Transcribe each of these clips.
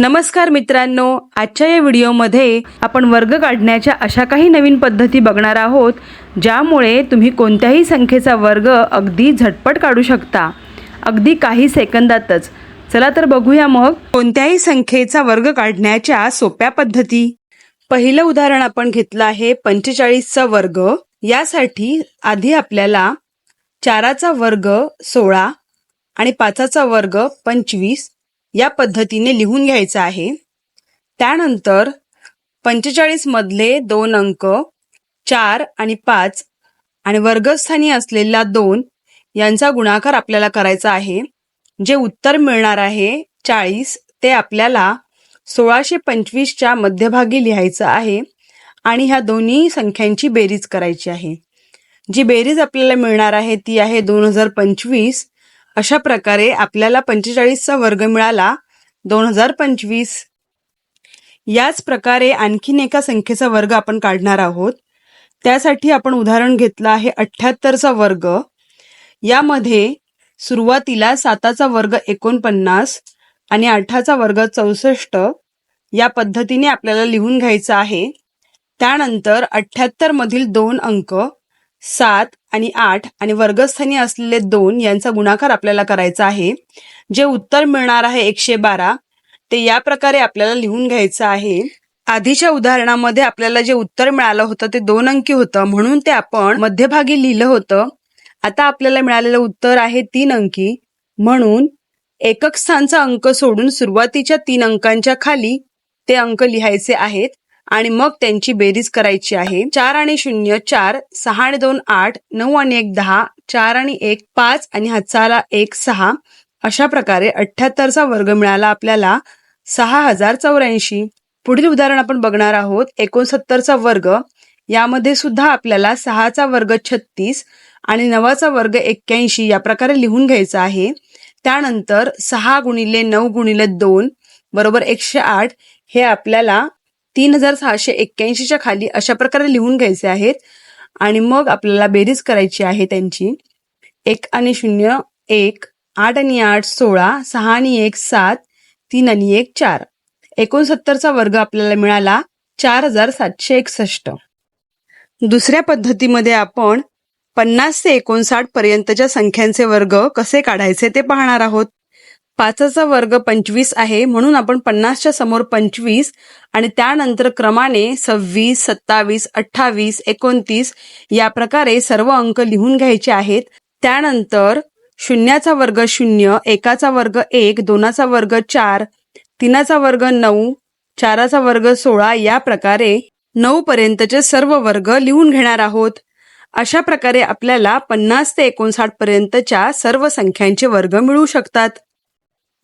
नमस्कार मित्रांनो आजच्या या व्हिडिओमध्ये आपण वर्ग काढण्याच्या अशा काही नवीन पद्धती बघणार आहोत ज्यामुळे तुम्ही कोणत्याही संख्येचा वर्ग अगदी झटपट काढू शकता. अगदी काही सेकंदातच. चला तर बघूया मग. कोणत्याही संख्येचा वर्ग काढण्याच्या सोप्या पद्धती. पहिलं उदाहरण आपण घेतलं आहे पंचेचाळीसचा वर्ग. यासाठी आधी आपल्याला चाराचा वर्ग सोळा आणि पाचाचा वर्ग पंचवीस या पद्धतीने लिहून घ्यायचा आहे. त्यानंतर पंचेचाळीस मधले दोन अंक चार आणि पाच आणि वर्गस्थानी असलेला दोन यांचा गुणाकार आपल्याला करायचा आहे. जे उत्तर मिळणार आहे चाळीस ते आपल्याला सोळाशे पंचवीसच्या मध्यभागी लिहायचं आहे आणि ह्या दोन्ही संख्यांची बेरीज करायची आहे. जी बेरीज आपल्याला मिळणार आहे ती आहे दोन हजार पंचवीस अशा प्रकारे आपल्याला पंचेचाळीसचा वर्ग मिळाला दोन हजार पंचवीस. याच प्रकारे आणखीन एका संख्येचा वर्ग आपण काढणार आहोत. त्यासाठी आपण उदाहरण घेतलं आहे अठ्ठ्याहत्तरचा वर्ग. यामध्ये सुरुवातीला साताचा वर्ग एकोणपन्नास आणि आठाचा वर्ग चौसष्ट या पद्धतीने आपल्याला लिहून घ्यायचं आहे. त्यानंतर अठ्ठ्याहत्तरमधील दोन अंक सात आणि आठ आणि वर्गस्थानी असलेले दोन यांचा गुणाकार आपल्याला करायचा आहे. जे उत्तर मिळणार आहे एकशे बारा ते या प्रकारे आपल्याला लिहून घ्यायचं आहे. आधीच्या उदाहरणामध्ये आपल्याला जे उत्तर मिळालं होतं ते दोन अंकी होतं. म्हणून ते आपण मध्यभागी लिहिलं होतं. आता आपल्याला मिळालेलं उत्तर आहे तीन अंकी. म्हणून एकक स्थानचा अंक सोडून सुरुवातीच्या तीन अंकांच्या खाली ते अंक लिहायचे आहेत. आणि मग त्यांची बेरीज करायची आहे. चार आणि शून्य चार सहा आणि दोन आठ नऊ आणि एक दहा चार आणि एक पाच आणि हातचाला एक सहा. अशा प्रकारे अठ्ठ्याहत्तरचा वर्ग मिळाला आपल्याला सहा हजार चौऱ्याऐंशी. पुढील उदाहरण आपण बघणार आहोत. एकोणसत्तरचा वर्ग. यामध्ये सुद्धा आपल्याला सहाचा वर्ग छत्तीस आणि नवाचा वर्ग एक्क्याऐंशी या प्रकारे लिहून घ्यायचा आहे. त्यानंतर सहा गुणिले नऊ गुणिले दोन बरोबर एकशे आठ. हे आपल्याला तीन हजार सहाशे एक्क्याऐंशीच्या खाली अशा प्रकारे लिहून घ्यायचे आहेत. आणि मग आपल्याला बेरीज करायची आहे त्यांची. एक आणि शून्य एक आठ आणि आठ सोळा सहा आणि एक सात तीन आणि एक चार. एकोणसत्तरचा वर्ग आपल्याला मिळाला चार हजार सातशे एकसष्ट. दुसऱ्या पद्धतीमध्ये आपण पन्नास ते एकोणसाठ पर्यंतच्या संख्यांचे वर्ग कसे काढायचे ते पाहणार आहोत. पाचचा वर्ग पंचवीस आहे म्हणून आपण पन्नासच्या समोर पंचवीस आणि त्यानंतर क्रमाने सव्वीस सत्तावीस अठ्ठावीस एकोणतीस या प्रकारे सर्व अंक लिहून घ्यायचे आहेत. त्यानंतर शून्याचा वर्ग शून्य एकाचा वर्ग एक दोनाचा वर्ग चार तीनाचा वर्ग नऊ चाराचा वर्ग सोळा या प्रकारे नऊ पर्यंतचे सर्व वर्ग लिहून घेणार आहोत. अशा प्रकारे आपल्याला पन्नास ते एकोणसाठ पर्यंतच्या सर्व संख्यांचे वर्ग मिळू शकतात.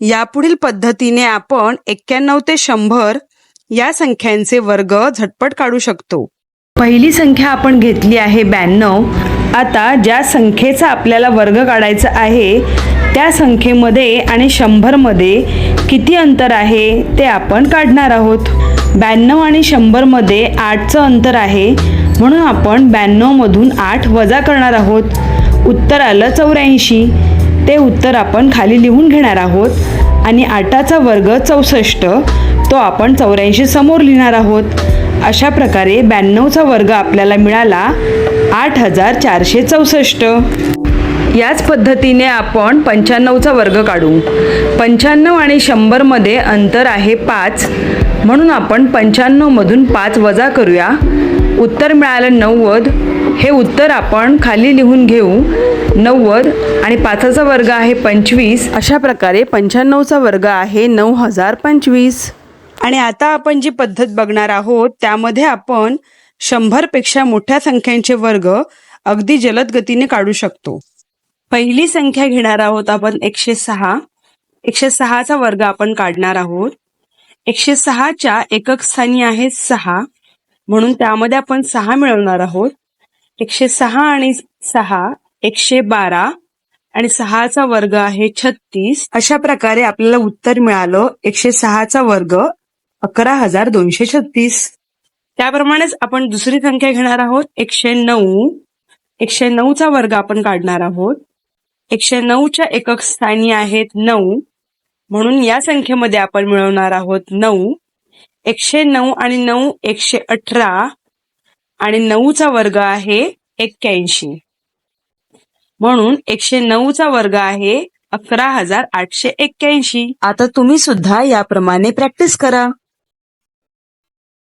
यापुढील पद्धतीने आपण एक्क्याण्णव ते शंभर या संख्यांचे वर्ग झटपट काढू शकतो. पहिली संख्या आपण घेतली आहे ब्याण्णव. आता ज्या संख्येचा आपल्याला वर्ग काढायचा आहे त्या संख्येमध्ये आणि शंभरमध्ये किती अंतर आहे ते आपण काढणार आहोत. ब्याण्णव आणि शंभरमध्ये आठचं अंतर आहे म्हणून आपण ब्याण्णवमधून आठ वजा करणार आहोत. उत्तर आलं चौऱ्याऐंशी. ते उत्तर आपण खाली लिहून घेणार आहोत. आणि आठाचा वर्ग चौसष्ट तो आपण चौऱ्याऐंशी समोर लिहिणार आहोत. अशा प्रकारे ब्याण्णवचा वर्ग आपल्याला मिळाला आठ हजार चारशे चौसष्ट. याच पद्धतीने आपण पंच्याण्णवचा वर्ग काढू. पंच्याण्णव आणि शंभरमध्ये अंतर आहे पाच. म्हणून आपण पंच्याण्णवमधून पाच वजा करूया. उत्तर मिळालं नव्वद. हे उत्तर आपण खाली लिहून घेऊ. नव्वद आणि पाचाचा वर्ग आहे पंचवीस. अशा प्रकारे पंच्याण्णवचा वर्ग आहे नऊ हजार पंचवीस. आणि आता आपण जी पद्धत बघणार आहोत त्यामध्ये आपण शंभरपेक्षा मोठ्या संख्यांचे वर्ग अगदी जलद गतीने काढू शकतो. पहिली संख्या घेणार आहोत आपण एकशे सहा. एकशे सहाचा वर्ग आपण काढणार आहोत. एकशे सहाच्या एकक स्थानी आहे सहा. म्हणून त्यामध्ये आपण सहा मिळवणार आहोत. एकशे सहा आणि सहा एकशे बारा आणि सहाचा वर्ग आहे छत्तीस. अशा प्रकारे आपल्याला उत्तर मिळालं. एकशे सहाचा वर्ग अकरा हजार दोनशे छत्तीस. त्याप्रमाणेच आपण दुसरी संख्या घेणार आहोत. एकशे नऊ. एकशे नऊचा वर्ग आपण काढणार आहोत. एकशे नऊच्या एकक स्थानी आहेत नऊ. म्हणून या संख्येमध्ये आपण मिळवणार आहोत नऊ. एकशे नऊ आणि नऊ एकशे अठरा. आणि नऊचा वर्ग आहे एक्क्याऐंशी. म्हणून एकशे नऊचा वर्ग आहे अकरा हजार आठशे एक्क्याऐंशी. आता तुम्ही सुद्धा याप्रमाणे प्रॅक्टिस करा.